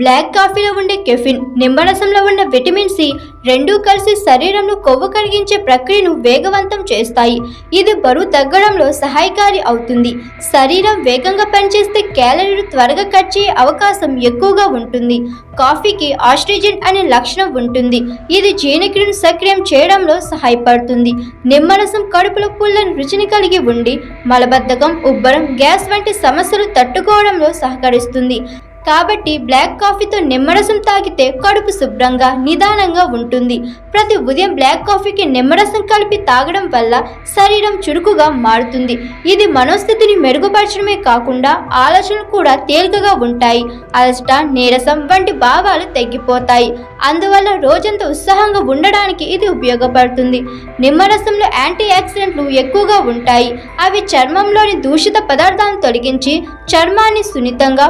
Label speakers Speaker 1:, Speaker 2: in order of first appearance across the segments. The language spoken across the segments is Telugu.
Speaker 1: బ్లాక్ కాఫీలో ఉండే కెఫిన్ నిమ్మరసంలో ఉన్న విటమిన్ సి రెండూ కలిసి శరీరంలో కొవ్వు కరిగించే ప్రక్రియను వేగవంతం చేస్తాయి. ఇది బరువు తగ్గడంలో సహాయకారి అవుతుంది. శరీరం వేగంగా పనిచేస్తే క్యాలరీలు త్వరగా కట్ చేయే అవకాశం ఎక్కువగా ఉంటుంది. కాఫీకి ఆస్ట్రిజన్ అనే లక్షణం ఉంటుంది. ఇది జీర్ణక్రియను సక్రియం చేయడంలో సహాయపడుతుంది. నిమ్మరసం కడుపులో పుల్లని రుచిని కలిగి ఉండి మలబద్ధకం ఉబ్బరం గ్యాస్ వంటి సమస్యలు తట్టుకోవడంలో సహకరిస్తుంది. కాబట్టి బ్లాక్ కాఫీతో నిమ్మరసం తాగితే కడుపు శుభ్రంగా నిదానంగా ఉంటుంది. ప్రతి ఉదయం బ్లాక్ కాఫీకి నిమ్మరసం కలిపి తాగడం వల్ల శరీరం చురుకుగా మారుతుంది. ఇది మనోస్థితిని మెరుగుపరచడమే కాకుండా ఆలోచనలు కూడా తేలికగా ఉంటాయి. అలసట నీరసం వంటి భావాలు తగ్గిపోతాయి. అందువల్ల రోజంతా ఉత్సాహంగా ఉండడానికి ఇది ఉపయోగపడుతుంది. నిమ్మరసంలో యాంటీ ఆక్సిడెంట్లు ఎక్కువగా ఉంటాయి. అవి చర్మంలోని దూషిత పదార్థాలను తొలగించి చర్మాన్ని సున్నితంగా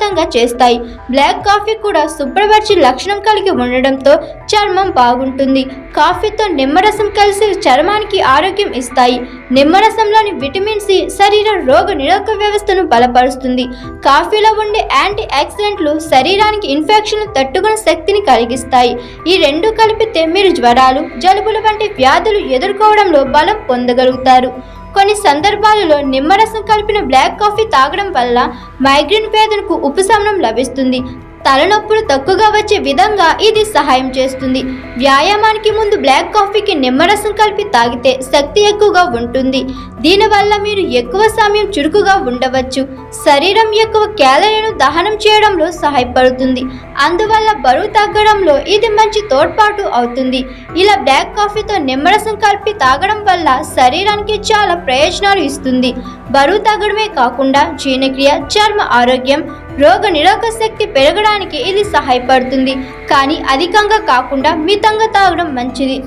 Speaker 1: ప్రకాశవంతంగా చేస్తాయి. బ్లాక్ కాఫీ కూడా శుభ్రపరిచే లక్షణం కలిగి ఉండడంతో చర్మం బాగుంటుంది. కాఫీతో నిమ్మరసం కలిసి చర్మానికి ఆరోగ్యం ఇస్తాయి. నిమ్మరసంలోని విటమిన్ సి శరీర రోగ నిరోధక వ్యవస్థను బలపరుస్తుంది. కాఫీలో ఉండే యాంటీ ఆక్సిడెంట్లు శరీరానికి ఇన్ఫెక్షన్లు తట్టుకునే శక్తిని కలిగిస్తాయి. ఈ రెండు కలిపితే మీరు జ్వరాలు జలుబులు వంటి వ్యాధులు ఎదుర్కోవడంలో బలం పొందగలుగుతారు. కొన్ని సందర్భాలలో నిమ్మరసం కలిపిన బ్లాక్ కాఫీ తాగడం వల్ల మైగ్రేన్ వేదనకు ఉపశమనం లభిస్తుంది. తలనొప్పులు తక్కువగా వచ్చే విధంగా ఇది సహాయం చేస్తుంది. వ్యాయామానికి ముందు బ్లాక్ కాఫీకి నిమ్మరసం కలిపి తాగితే శక్తి ఎక్కువగా ఉంటుంది. దీనివల్ల మీరు ఎక్కువ సమయం చురుకుగా ఉండవచ్చు. శరీరం ఎక్కువ క్యాలరీను దహనం చేయడంలో సహాయపడుతుంది. అందువల్ల బరువు తగ్గడంలో ఇది మంచి తోడ్పాటు అవుతుంది. ఇలా బ్లాక్ కాఫీతో నిమ్మరసం కలిపి తాగడం వల్ల శరీరానికి చాలా ప్రయోజనాలు ఇస్తుంది. బరువు తగ్గడమే కాకుండా జీర్ణక్రియ చర్మ ఆరోగ్యం రోగ నిరోధక శక్తి పెరగడానికి ఇది సహాయపడుతుంది. కానీ అధికంగా కాకుండా మితంగా తాగడం మంచిది.